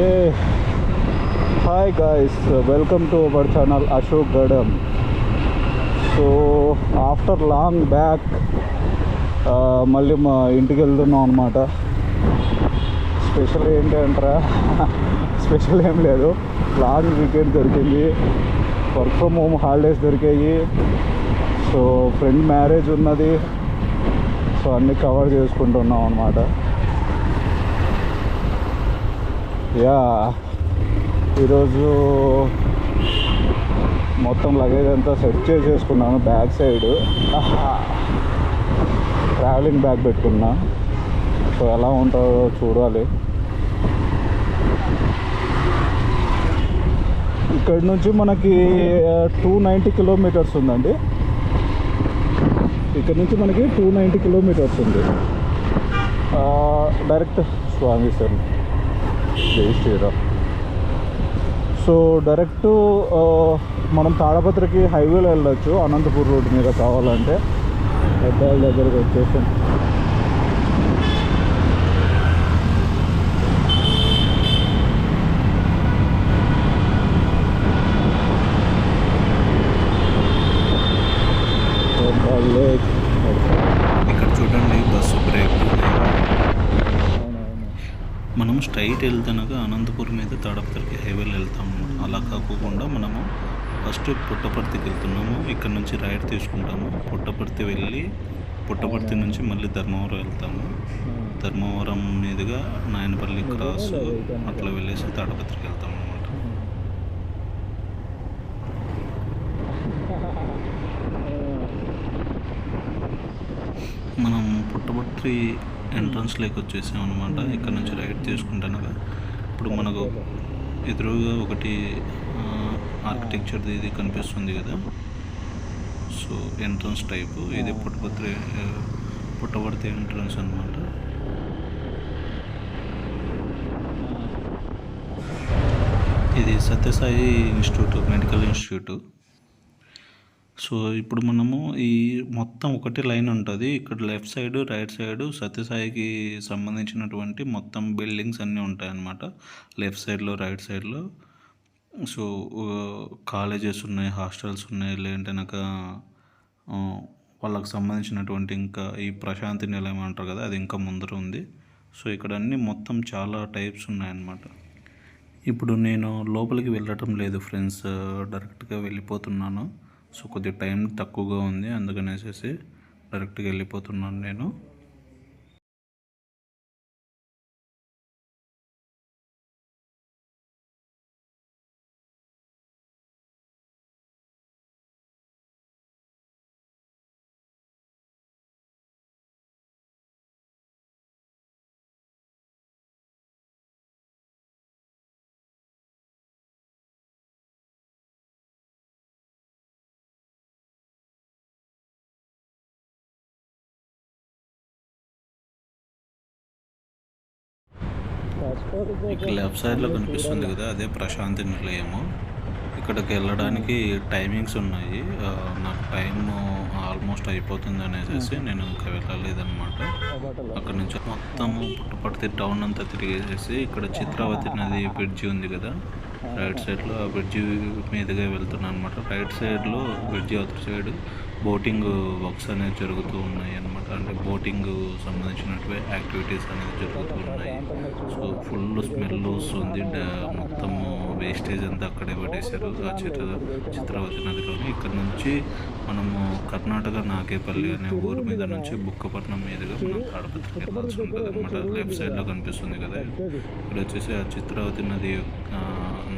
A. Hi guys welcome to our channel Ashok Gadam so after long back మళ్ళీ మా ఇంటికి వెళ్తున్నాం అనమాట స్పెషల్ ఏంటి అంటారా స్పెషల్ ఏం లేదు. లాంగ్ వీకెండ్ దొరికింది వర్క్ ఫ్రమ్ హోమ్ హాలిడేస్ దొరికాయి. సో ఫ్రెండ్ మ్యారేజ్ ఉన్నది. సో అన్నీ కవర్ చేసుకుంటున్నాం అనమాట యా. ఈరోజు మొత్తం లగేజ్ అంతా సెట్ చేసేసుకున్నాను బ్యాక్ సైడ్ ట్రావెలింగ్ బ్యాగ్ పెట్టుకున్నా. సో ఎలా ఉంటుందో చూడాలి. ఇక్కడ నుంచి మనకి టూ నైంటీ కిలోమీటర్స్ ఉందండి. ఇక్కడ నుంచి మనకి టూ నైంటీ కిలోమీటర్స్ ఉంది. Direct Swami sir Jai Shriram so direct మనం తాడపత్రికి హైవేలో వెళ్ళొచ్చు. అనంతపూర్ రోడ్ మీద కావాలంటే. పెద్దవాళ్ళ దగ్గరికి వచ్చేసాం ఇక్కడ చూడండి బస్సు బ్రేక్ మనం స్ట్రైట్ వెళ్తానగా అనంతపూర్ మీద తాడపత్రికి హైవేలో వెళ్తాము అలా కాకుండా మనము ఫస్ట్ పుట్టపర్తికి వెళ్తున్నాము. ఇక్కడ నుంచి రైడ్ తీసుకుంటాము. పుట్టపర్తి వెళ్ళి పుట్టపర్తి నుంచి మళ్ళీ ధర్మవరం వెళ్తాము. ధర్మవరం మీదుగా నాయనపల్లి క్రాస్ అట్లా వెళ్ళేసి తాడపత్రికి వెళ్తాము అనమాట మనం పుట్టపర్తి ఎంట్రన్స్ లేక్ వచ్చేసాం అనమాట ఇక్కడ నుంచి రైడ్ తీసుకుంటానుగా ఇప్పుడు మనకు ఎదురుగా ఒకటి ఆర్కిటెక్చర్ది ఇది కనిపిస్తుంది కదా. సో ఎంట్రన్స్ టైపు ఇది పుట్టపర్తి ఆ, పుట్టపర్తి ఎంట్రన్స్ అనమాట ఇది Sathyasai institute medical institute. So ఇప్పుడు మనము ఈ మొత్తం ఒకటే లైన్ ఉంటుంది. ఇక్కడ లెఫ్ట్ సైడ్ రైట్ సైడ్ సత్యసాయికి సంబంధించినటువంటి మొత్తం బిల్డింగ్స్ అన్నీ ఉంటాయన్నమాట. లెఫ్ట్ సైడ్లో రైట్ సైడ్లో. సో కాలేజెస్ ఉన్నాయి హాస్టల్స్ ఉన్నాయి. లేదంటే వాళ్ళకి సంబంధించినటువంటి ఇంకా ఈ ప్రశాంతి నిలయం అంటారు కదా అది ఇంకా ముందర ఉంది. సో ఇక్కడ అన్నీ మొత్తం చాలా టైప్స్ ఉన్నాయన్నమాట. ఇప్పుడు నేను లోపలికి వెళ్ళటం లేదు ఫ్రెండ్స్ డైరెక్ట్గా వెళ్ళిపోతున్నాను. సో కొద్దిగా టైం తక్కువగా ఉంది అందుకనేసేసి డైరెక్ట్గా వెళ్ళిపోతున్నాను నేను. ఇక్కడ లెఫ్ట్ సైడ్లో కనిపిస్తుంది కదా అదే ప్రశాంతి నిలయము. ఇక్కడికి వెళ్ళడానికి టైమింగ్స్ ఉన్నాయి. నాకు టైం ఆల్మోస్ట్ అయిపోతుంది అనేసి నేను ఇంకా వెళ్ళలేదన్నమాట. అక్కడ నుంచి మొత్తము పుట్టపర్తి టౌన్ అంతా తిరిగేసేసి ఇక్కడ చిత్రావతి నది బ్రిడ్జి ఉంది కదా రైట్ సైడ్లో ఆ బ్రిడ్జి మీదుగా వెళ్తున్నాను అనమాట రైట్ సైడ్లో బ్రిడ్జి అవతల సైడ్ బోటింగ్ వర్క్స్ అనేవి జరుగుతూ ఉన్నాయి అనమాట అంటే బోటింగ్ సంబంధించినటువంటి యాక్టివిటీస్ అనేవి జరుగుతూ ఉన్నాయి. సో ఫుల్ స్మెల్ వస్తుంది. మొత్తం మొత్తము వేస్టేజ్ అంతా అక్కడే పడేశారు. ఆ చిత్ర చిత్రావతి నదిలోని. ఇక్కడ నుంచి మనము కర్ణాటక నాగేపల్లి అనే ఊరు మీద నుంచి బుక్కపట్నం మీదుగా మనం తాడపత్రికి వెళ్ళాల్సి ఉంటుంది అనమాట లెఫ్ట్ సైడ్లో కనిపిస్తుంది కదా. ఇక్కడ వచ్చేసి ఆ చిత్రవతి నది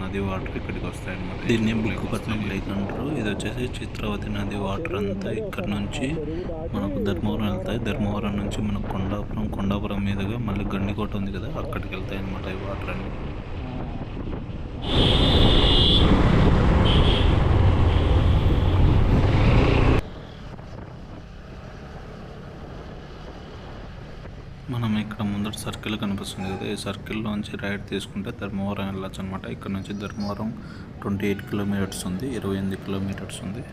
నది వాటర్ ఇక్కడికి వస్తాయి అనమాట దీన్ని బుక్కపట్నం లేక్ అంటారు. ఇది వచ్చేసి చిత్రవతి నది వాటర్ అంతా ఇక్కడ నుంచి మనకు ధర్మవరం వెళ్తాయి. ధర్మవరం నుంచి మనకు కొండాపురం కొండాపురం మీదుగా మళ్ళీ గండికోట ఉంది కదా అక్కడికి వెళ్తాయి అనమాట ఈ వాటర్ అన్ని. మనం ఇక్కడ ముందర సర్కిల్ కనిపిస్తుంది కదా ఈ సర్కిల్లోంచి రైట్ తీసుకుంటే ధర్మవరం వెళ్ళచ్చు అనమాట ఇక్కడ నుంచి ధర్మవరం ట్వంటీ ఎయిట్ కిలోమీటర్స్ ఉంది ఇరవై ఎనిమిది కిలోమీటర్స్ ఉంది.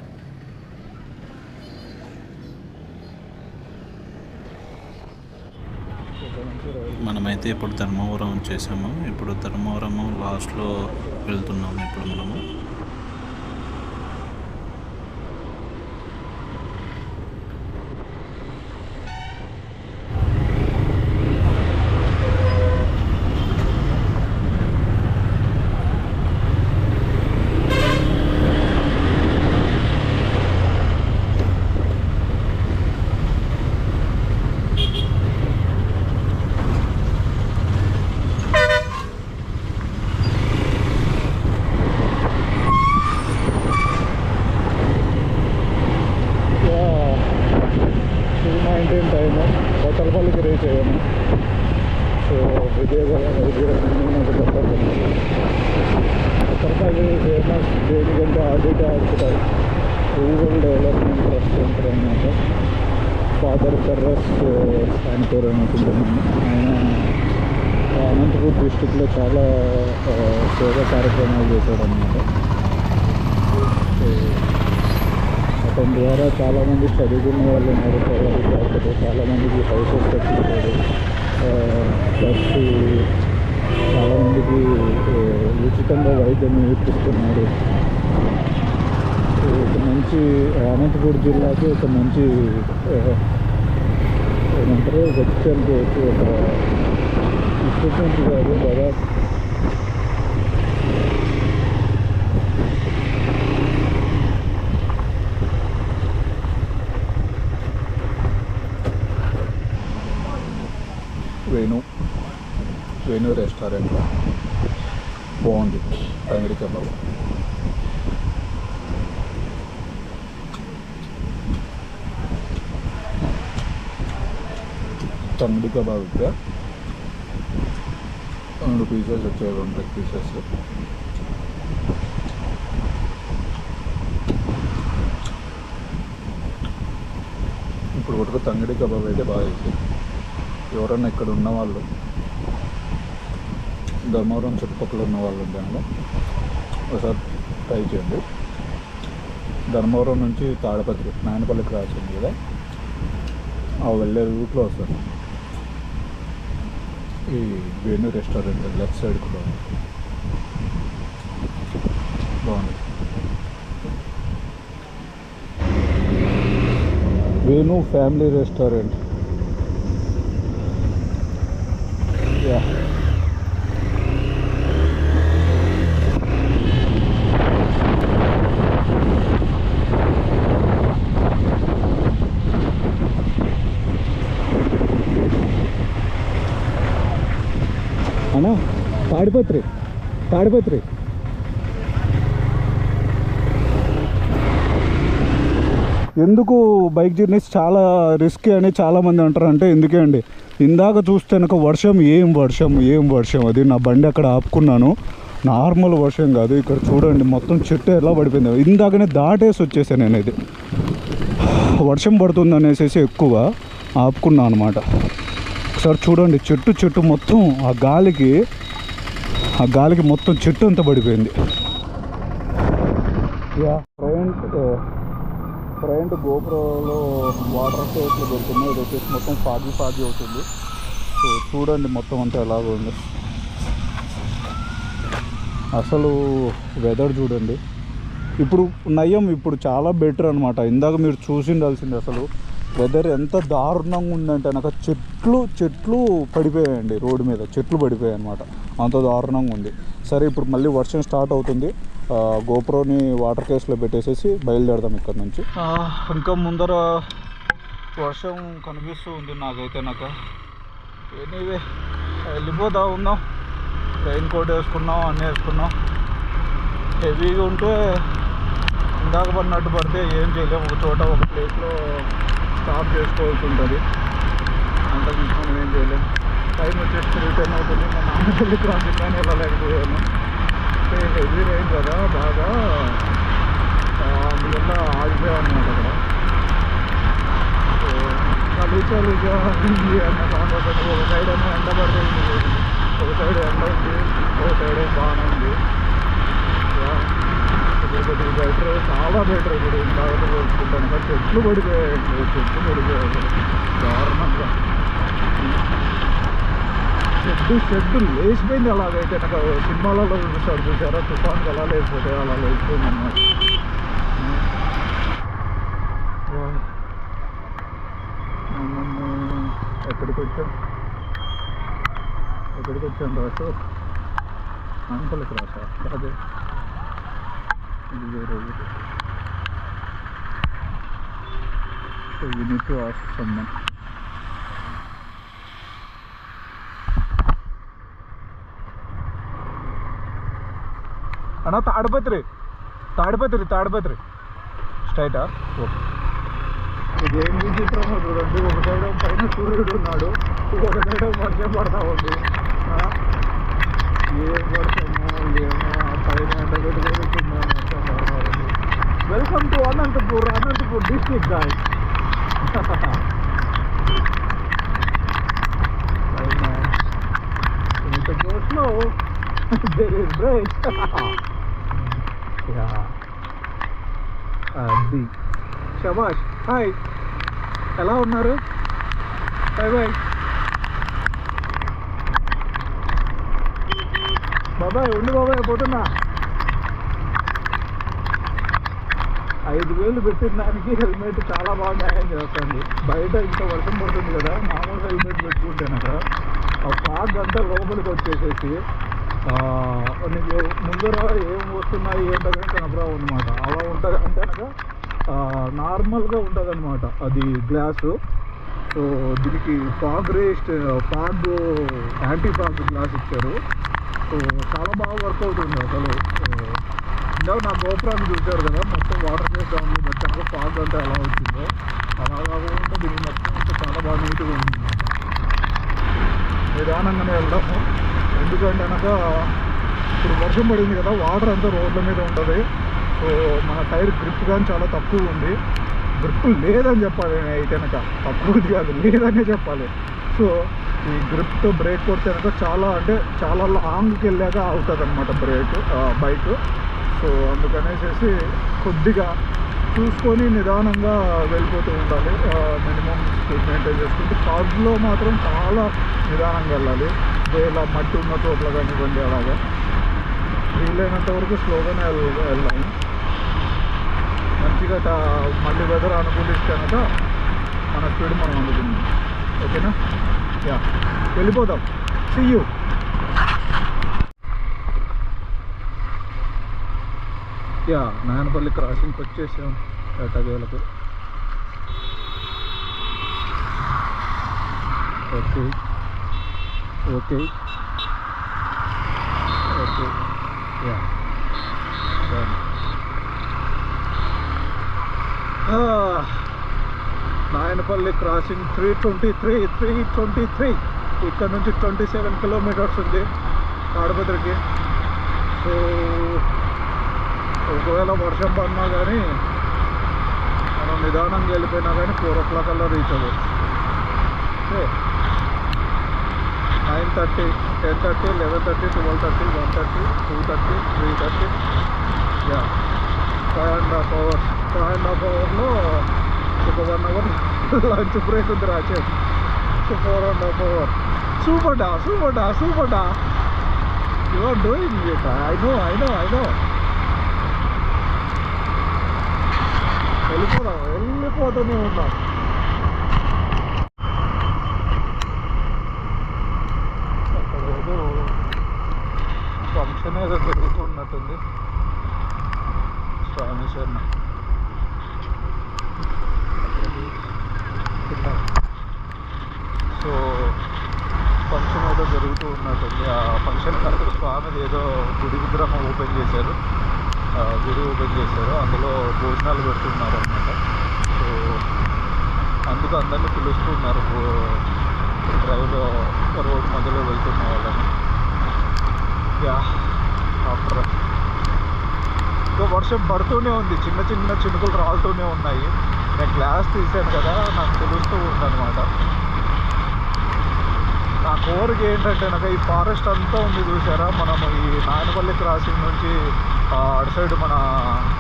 అయితే ఇప్పుడు ధర్మవరం వచ్చేసాము ఇప్పుడు ధర్మవరం లాస్ట్లో వెళ్తున్నాము ఇప్పుడు మనము టూ నైన్టీన్ టైమ్ కొత్తలపల్లికి రీచ్ అయ్యాము సో విజయవాడ కొత్తపల్లి కొత్తపల్లి ఫేమస్ దేనికంటే audit hospital rural development trust centre అన్నమాట. ఫాదర్ కర్రస్ ఆయన అనుకుంటున్నాను. ఆయన అనంతపూర్ డిస్టిక్లో చాలా ఆ, సేవా కార్యక్రమాలు చేశాడనమాట uh, అతని ద్వారా చాలామంది చదువుకున్న వాళ్ళు ఉన్నారు. పిల్లలు కాకపోతే చాలామందికి హౌసెస్ కట్టించాడు ప్లస్ uh, చాలామందికి ఆ, ఉచితంగా వైద్యం నేర్పిస్తున్నారు. ఒక మంచి అనంతపూర్ జిల్లాకి ఒక మంచి ఏమంటారు వ్యక్తి అనుకోవచ్చు ఒక ఇన్స్టిట్యూట్ కాదు దాదాపు వేణు. వేణు రెస్టారెంట్ బాగుంది. తంగిడి కబాబ్. తంగిడి కబాబ్ ఇక్కడ రెండు పీసెస్ వచ్చాయి రెండు పీసెస్ ఇప్పుడు ఒకటి తంగిడి కబాబ్ అయితే బాగా చేసింది ఎవరన్నా ఇక్కడ ఉన్న వాళ్ళు ధర్మవరం చుట్టుపక్కల ఉన్న వాళ్ళు ఉంటే ఒకసారి ట్రై చేయండి. ధర్మవరం నుంచి తాడపత్రి నాయనపల్లి క్రాస్ ఉంది కదా. ఆ వెళ్ళే రూట్లో వస్తారు ఈ వేణు రెస్టారెంట్ లెఫ్ట్ సైడ్ కూడా బాగుంది. వేణు ఫ్యామిలీ రెస్టారెంట్ యా అన్నా తాడిపత్రి తాడిపత్రి. ఎందుకు బైక్ జర్నీస్ చాలా రిస్క్ అని చాలామంది అంటారు అంటే ఎందుకే అండి? ఇందాక చూస్తే నాకు వర్షం ఏం వర్షం ఏం వర్షం. అది నా బండి అక్కడ ఆపుకున్నాను. నార్మల్ వర్షం కాదు. ఇక్కడ చూడండి మొత్తం చెట్టు ఎలా పడిపోయింది. ఇందాకనే దాటేసి వచ్చేసాను నేను ఇది వర్షం పడుతుంది అనేసి ఎక్కువ ఆపుకున్నాను అనమాట ఒకసారి చూడండి చెట్టు చెట్టు మొత్తం ఆ గాలికి ఆ గాలికి మొత్తం చెట్టు అంతా పడిపోయింది. యా ఫ్రంట్ ఫ్రంట్ uh, గోపురంలో వాటర్ సోర్స్లో పెడుతున్నాయి ఇది వచ్చేసి మొత్తం ఫాగి ఫాగి అవుతుంది. సో చూడండి మొత్తం అంతా ఎలాగ ఉంది. అసలు వెదర్ చూడండి. ఇప్పుడు నయం ఇప్పుడు చాలా బెటర్ అనమాట ఇందాక మీరు చూసిండాల్సింది అసలు వెదర్ ఎంత దారుణంగా ఉందంటే నాకు చెట్లు చెట్లు పడిపోయాయండి రోడ్డు మీద. చెట్లు పడిపోయాయి అనమాట అంత దారుణంగా ఉంది. సరే ఇప్పుడు మళ్ళీ వర్షం స్టార్ట్ అవుతుంది. ఆ, గోప్రోని వాటర్ కేసులో పెట్టేసేసి బయలుదేరదాం ఇక్కడ నుంచి. ఇంకా ముందర వర్షం కనిపిస్తూ ఉంది నాకైతే నాకు. ఎనీవే వెళ్ళిపోతా ఉందాం రెయిన్ కోట్ వేసుకున్నాం అన్నీ వేసుకున్నాం. హెవీగా ఉంటే ఇందాక పడినట్టు పడితే ఏం చేయలేము ఒక చోట ఒక ప్లేస్లో స్టాప్ చేసుకోవాల్సి ఉంటుంది. అంతకు మనం ఏం చేయలేము టైం వచ్చేసి రిటర్న్ అవుతుంది. మా నాన్న పెళ్ళి కానీ వెళ్ళలేకపోయాను. అంటే హెవీ రైన్ కదా బాగా అందువల్ల ఆగిపోయాం అక్కడ. సో చలి చలిగా ఉంది అన్న సౌండ్ ఒక సైడ్ ఏమో ఎండ పడుతుంది. ఒక సైడ్ ఎండ ఉంది. ఒక సైడ్ ఏమో బాగానే ఉంది. ఇప్పుడు కొద్దిగా బెటర్ చాలా బెటర్ ఇప్పుడు ఇంకా పోల్చుకుంటాను చెట్లు పడిపోయాయి చెట్లు పడిపోయాయి. దారుణంగా. షెడ్ లేచిపోయింది అలాగైతే నాకు సినిమాలలో చూపిస్తాడు చూసారా తుఫాన్కి అలా లేకపోతే అలా లేచిపోయింది అన్నమాట ఎక్కడికి వచ్చాం ఎక్కడికి వచ్చాను రాసు అనుకోలేదు రాసా అదే ఇది వేరే ఊరు సో యూనిట్ ఆఫ్ సమ్మన్ అన్న తాడిపత్రి తాడిపత్రి తాడిపత్రి స్ట్రైటా ఓకే ఇది ఏం విచిత్రమో చూడండి ఒక సైడ్ పైన సూర్యుడు ఉన్నాడు ఒక సైడ్ వర్షం పడతా ఉంది ఆ? ఏం వర్షమో ఏమో ఆ పైన ఎండ పెట్టుకొని కింద వర్షం పడతా ఉంది welcome to Anantapur Anantapur district guy ఇంత గోస్లో దేర్ ఇస్ బ్రేక్ యా అది శబాష్ హాయ్ ఎలా ఉన్నారు బాయ్ బాయ్ బాబాయ్ ఉండు బాబాయ్ పోతున్నా. ఐదు వేలు పెట్టిన దానికి హెల్మెట్ చాలా బాగా న్యాయం చేస్తుంది బయట ఇంత వర్షం పడుతుంది కదా మామూలు హెల్మెట్ పెట్టుకుంటేనక ఆ ఫాగ్ అంతా లోపలికి వచ్చేసేసి నీకు ముందర ఏం వస్తున్నాయి ఏంటనే కనపరావు అనమాట అలా ఉంటుంది అంటే అనగా నార్మల్గా ఉంటుంది అనమాట అది గ్లాసు. సో దీనికి fog రేస్ట్ fog anti fog glass ఇచ్చారు. సో చాలా బాగా వర్క్ అవుతుంది అసలు. ఇందాక నా గోపురాన్ని చూశారు కదా మొత్తం వాటర్ బేస్ డౌన్ మొత్తం ఫాగ్ అంటే ఎలా వచ్చిందో. అలా కాకుండా దీనికి మొత్తం చాలా బాగా నీట్గా ఉంది. నిదానంగానే వెళ్దాము. ఎందుకంటే అనక ఇప్పుడు వర్షం పడింది కదా వాటర్ అంతా రోడ్ల మీద ఉంటుంది. సో మన టైర్ గ్రిప్ కానీ చాలా తక్కువ ఉంది. గ్రిప్ లేదని చెప్పాలి నేను అయితే కనుక తక్కువది కాదు లేదనే చెప్పాలి. సో ఈ గ్రిప్తో బ్రేక్ కొడితే కనుక చాలా అంటే చాలా లాంగ్కి వెళ్ళాక అవుతుంది అనమాట బ్రేక్ బైక్. సో అందుకనేసేసి కొద్దిగా చూసుకొని నిదానంగా వెళ్ళిపోతూ ఉండాలి. మినిమం స్పీడ్ మెయింటైన్ చేసుకుంటూ కార్లో మాత్రం చాలా నిదానంగా వెళ్ళాలి. ఇలా మట్టి ఉన్న చోట్ల కానివ్వండి అలాగా. వీలైనంత వరకు స్లోగానే వెళ్ళాము. వెళ్ళాలి మంచిగా మళ్ళీ వెదర్ అనుకూలిస్తే కనుక మన స్పీడ్ మనం అందుకుందాం. ఓకేనా? యా. వెళ్ళిపోదాం. సి యూ యా నాయనపల్లి క్రాసింగ్కి వచ్చేసాం. ఎట్టగేలకు okay. Okay. Okay. Yeah. Nayanapalli crossing three twenty three three twenty three ఇక్కడ నుంచి ట్వంటీ సెవెన్ కిలోమీటర్స్ ఉంది తాడపత్రికి సో ఒకవేళ వర్షం పడినా కానీ మనం నిదానంగా వెళ్ళిపోయినా కానీ ఫోర్ ఓ క్లాక్ అలా రీచ్ అవ్వచ్చు. Okay. Nine thirty ten thirty eleven thirty twelve thirty one thirty two thirty three thirty. Yeah five and half hours five and half అవర్లో ఒక వన్ అవర్ లంచ్ బ్రేక్ ఉంది రాచే so four and half hour super డా super డా super డా. You are doing it I know I know I know వెళ్ళిపోదాం వెళ్ళిపోతూనే ఉన్నాం అక్కడ ఏదో ఫంక్షన్ ఏదో జరుగుతున్నట్టుంది స్వామి శర్మ సో ఫంక్షన్ ఏదో జరుగుతూ ఉన్నట్టుంది ఆ ఫంక్షన్ కాదు స్వామిది ఏదో గుడి విగ్రహం ఓపెన్ చేశారు ఆ గుడి ఓపెన్ చేశారు. అందులో భోజనాలు పెడుతున్నారు అనమాట సో అందుకు అందరినీ పిలుస్తున్నారు. డ్రైవర్ రోడ్ మధ్యలో వెళ్తున్న వాళ్ళని. యా ఆఫ్టర్ ఇంకా వర్షం పడుతూనే ఉంది. చిన్న చిన్న చినుకులు రాలుతూనే ఉన్నాయి. నేను గ్లాస్ తీసాను కదా నాకు తెలుస్తూ ఉందన్నమాట. నా కోరిక ఏంటంటే నాకు ఈ ఫారెస్ట్ అంతా ఉంది చూసారా మనం ఈ నాయనపల్లి క్రాసింగ్ నుంచి అటు సైడ్ మన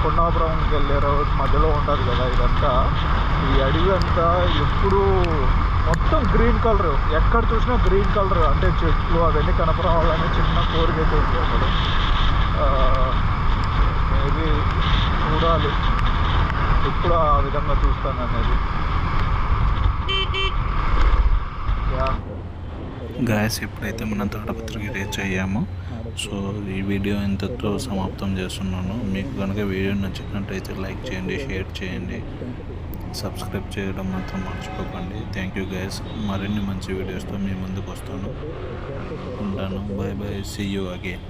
కొండాపురంకి వెళ్ళే రోడ్ మధ్యలో ఉంటుంది కదా ఇదంతా. ఈ అడవి అంతా ఎప్పుడూ మొత్తం గ్రీన్ కలర్. ఎక్కడ చూసినా గ్రీన్ కలర్. అంటే చెట్లు అవన్నీ కనపరావాలని చిన్న కోరిక అయితే ఉంది అక్కడ. మేబీ చూడాలి. ఎప్పుడు ఆ విధంగా చూస్తాను అనేది యా గాయస్ ఎప్పుడైతే మనం తాడపత్రికి రీచ్ అయ్యామో సో ఈ వీడియో ఇంతతో సమాప్తం చేస్తున్నాను. మీకు కనుక వీడియో నచ్చినట్టయితే లైక్ చేయండి షేర్ చేయండి. సబ్స్క్రైబ్ చేయడం మాత్రం మర్చిపోకండి. థ్యాంక్ యూ గైస్ మరిన్ని మంచి వీడియోస్తో మీ ముందుకు వస్తాను. ఉంటాను. Bye bye see you again